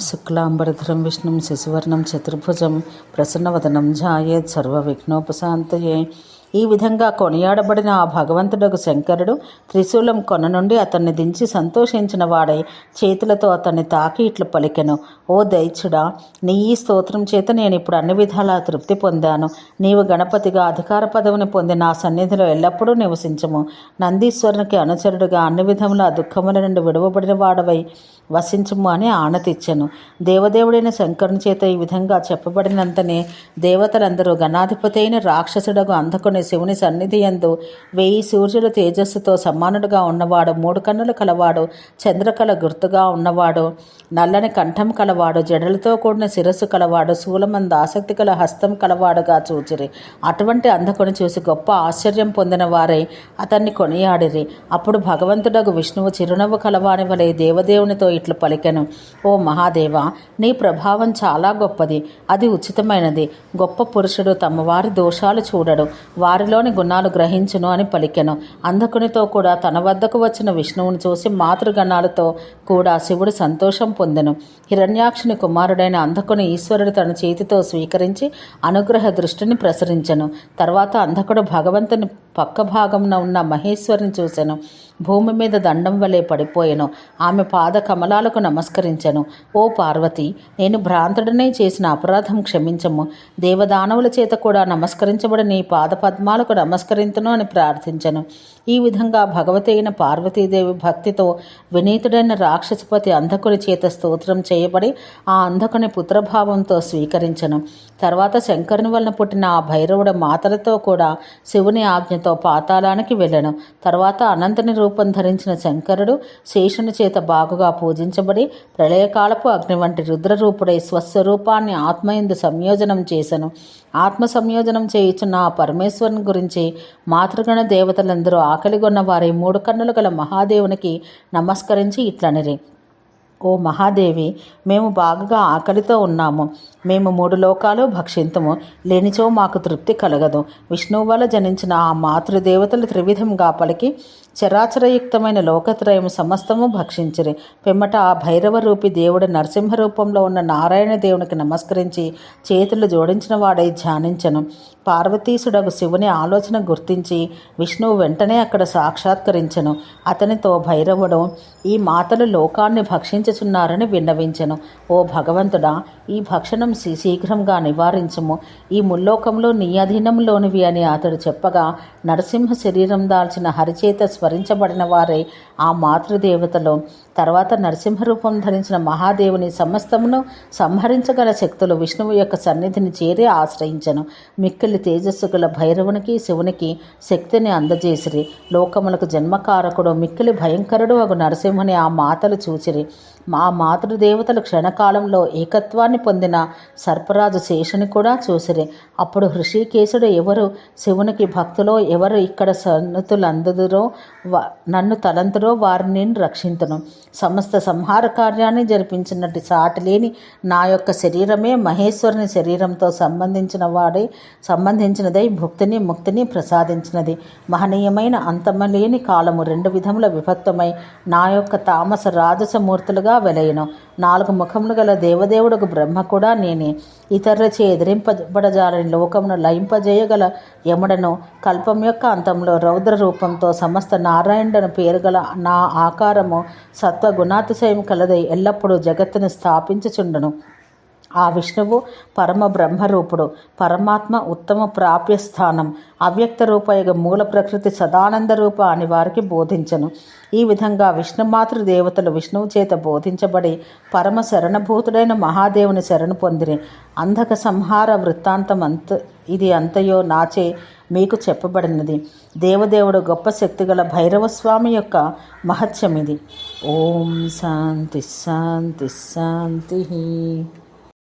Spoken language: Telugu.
శుక్లాంబరధరం విష్ణుం శశివర్ణం చతుర్భుజం ప్రసన్నవదనం ఝాయేత్ సర్వవిఘ్నోపశాంతయే. ఈ విధంగా కొనియాడబడిన ఆ భగవంతుడకు శంకరుడు త్రిశూలం కొన నుండి అతన్ని దించి సంతోషించిన వాడై చేతులతో అతన్ని తాకి ఇట్లు పలికెను. ఓ దైత్యుడా నీ ఈ స్తోత్రం చేత నేను ఇప్పుడు అన్ని విధాలా తృప్తి పొందాను. నీవు గణపతిగా అధికార పదవిని పొంది నా సన్నిధిలో ఎల్లప్పుడూ నివసించము. నందీశ్వరునికి అనుచరుడుగా అన్ని విధముల దుఃఖముల నుండి విడవబడిన వాడవై. వసించము అని ఆనతిచ్చెను దేవదేవుడైన శంకరుని చేత ఈ విధంగా చెప్పబడినంతనే దేవతలందరూ గణాధిపతి అయిన రాక్షసుడకు అందుకుని శివుని సన్నిధి ఎందు వెయ్యి సూర్యుల తేజస్సుతో సమానుడుగా ఉన్నవాడు మూడు కన్నులు కలవాడు చంద్రకళ గుర్తుగా ఉన్నవాడు నల్లని కంఠం కలవాడు జడలతో కూడిన శిరస్సు కలవాడు శూలమంద ఆసక్తి కల హస్తం కలవాడుగా చూచిరి. అటువంటి అందకుని చూసి గొప్ప ఆశ్చర్యం పొందిన వారై అతన్ని కొనియాడిరి. అప్పుడు భగవంతుడగు విష్ణువు చిరునవ్వు కలవాని వలె దేవదేవునితో ఇట్లు పలికెను. ఓ మహాదేవ నీ ప్రభావం చాలా గొప్పది. అది ఉచితమైనది. గొప్ప పురుషుడు తమ వారి దోషాలు చూడడు. వారిలోని గుణాలు గ్రహించును అని పలికెను. అంధకునితో కూడా తన వద్దకు వచ్చిన విష్ణువుని చూసి మాతృగణాలతో కూడా శివుడు సంతోషం పొందెను. హిరణ్యాక్షుని కుమారుడైన అంధకుని ఈశ్వరుడు తన చేతితో స్వీకరించి అనుగ్రహ దృష్టిని ప్రసరించను. తర్వాత అంధకుడు భగవంతుని పక్క భాగంన ఉన్న మహేశ్వరిని చూశాను భూమి మీద దండం వలె పడిపోయాను. ఆమె పాద కమలాలకు నమస్కరించను. ఓ పార్వతి నేను భ్రాంతుడనే చేసిన అపరాధం క్షమించము. దేవదానవుల చేత కూడా నమస్కరించబడి నీ పాద పద్మాలకు నమస్కరించను అని ప్రార్థించను. ఈ విధంగా భగవతి అయిన పార్వతీదేవి భక్తితో వినీతుడైన రాక్షసపతి అంధకుని చేత స్తోత్రం చేయబడి ఆ అంధకుని పుత్రభావంతో స్వీకరించను. తర్వాత శంకరుని వలన పుట్టిన ఆ భైరవుడు మాతలతో కూడా శివుని ఆజ్ఞతో పాతాళానికి వెళ్ళను. తర్వాత అనంతని రూపం ధరించిన శంకరుడు శేషుని చేత బాగుగా పూజించబడి ప్రళయకాలపు అగ్ని వంటి రుద్రరూపుడై స్వస్వరూపాన్ని ఆత్మయందు సంయోజనం చేశను ఆత్మ సంయోజనం చేయుచున్న ఆ పరమేశ్వరుని గురించి మాతృగణ దేవతలందరూ ఆకలిగొన్న వారి మూడు కన్నులు గల మహాదేవునికి నమస్కరించి ఇట్లనిరి. ఓ మహాదేవి మేము బాగా ఆకలితో ఉన్నాము. మేము మూడు లోకాలు భక్షింతము. లేనిచో మాకు తృప్తి కలగదు. విష్ణువు వల్ల జనించిన ఆ మాతృదేవతలు త్రివిధంగా పలికి చరాచరయుక్తమైన లోకత్రయం సమస్తము భక్షించిరి. పిమ్మట ఆ భైరవ రూపి దేవుడు నరసింహ రూపంలో ఉన్న నారాయణ దేవునికి నమస్కరించి చేతులు జోడించిన వాడై ధ్యానించను. పార్వతీసుడకు శివుని ఆలోచన గుర్తించి విష్ణువు వెంటనే అక్కడ సాక్షాత్కరించను. అతనితో భైరవుడు ఈ మాతలు లోకాన్ని భక్షించుచున్నారని విన్నవించను. ఓ భగవంతుడా ఈ భక్షణం శీఘ్రంగా నివారించము. ఈ ముల్లోకంలో నీ అధీనంలోనివి అని అతడు చెప్పగా నరసింహ శరీరం దాల్చిన హరిచేత స్మరించబడిన వారే ఆ మాతృదేవతలు. తర్వాత నరసింహరూపం ధరించిన మహాదేవుని సమస్తమును సంహరించగల శక్తులు విష్ణువు యొక్క సన్నిధిని చేరి ఆశ్రయించను. మిక్కిలి తేజస్సు గల భైరవునికి శివునికి శక్తిని అందజేసిరి. లోకములకు జన్మకారకుడు మిక్కిలి భయంకరుడు ఒక నరసింహుని ఆ మాతలు చూచిరి. మా మాతృదేవతలు క్షణకాలంలో ఏకత్వాన్ని పొందిన సర్పరాజు శేషుని కూడా చూసిరి. అప్పుడు హృషికేశుడు ఎవరు? శివునికి భక్తులో ఎవరు ఇక్కడ సన్నుతులందుదురో నన్ను తలంతురో వారిని నేను సమస్త సంహార కార్యాన్ని జరిపించినట్టు సాటిలేని నా యొక్క శరీరమే మహేశ్వరుని శరీరంతో సంబంధించిన వాడే సంబంధించినదై భుక్తిని ముక్తిని ప్రసాదించినది. మహనీయమైన అంతమలేని కాలము రెండు విధముల విభక్తమై నా యొక్క తామస రాజసమూర్తులుగా వెలయను. నాలుగు ముఖములు గల దేవదేవుడుకు బ్రహ్మ కూడా నేనే. ఇతరులచే ఎదిరింపబడజాలని లోకమును లయింపజేయగల యముడను కల్పం యొక్క అంతంలో రౌద్ర రూపంతో సమస్త నారాయణుడను పేరుగల నా ఆకారము సత్వగుణాతిశయం కలదై ఎల్లప్పుడూ జగత్తును స్థాపించుచుండను. ఆ విష్ణువు పరమ బ్రహ్మరూపుడు పరమాత్మ ఉత్తమ ప్రాప్యస్థానం అవ్యక్త రూపయుగ మూల ప్రకృతి సదానంద రూప అని వారికి బోధించను. ఈ విధంగా విష్ణుమాతృ దేవతలు విష్ణువు చేత బోధించబడి పరమ శరణభూతుడైన మహాదేవుని శరణు పొందిరి. అంధక సంహార వృత్తాంతం అంత ఇది అంతయో నాచే మీకు చెప్పబడినది. దేవదేవుడు గొప్ప శక్తిగల భైరవస్వామి యొక్క మహత్యం ఇది ఓం శాంతి శాంతి శాంతి.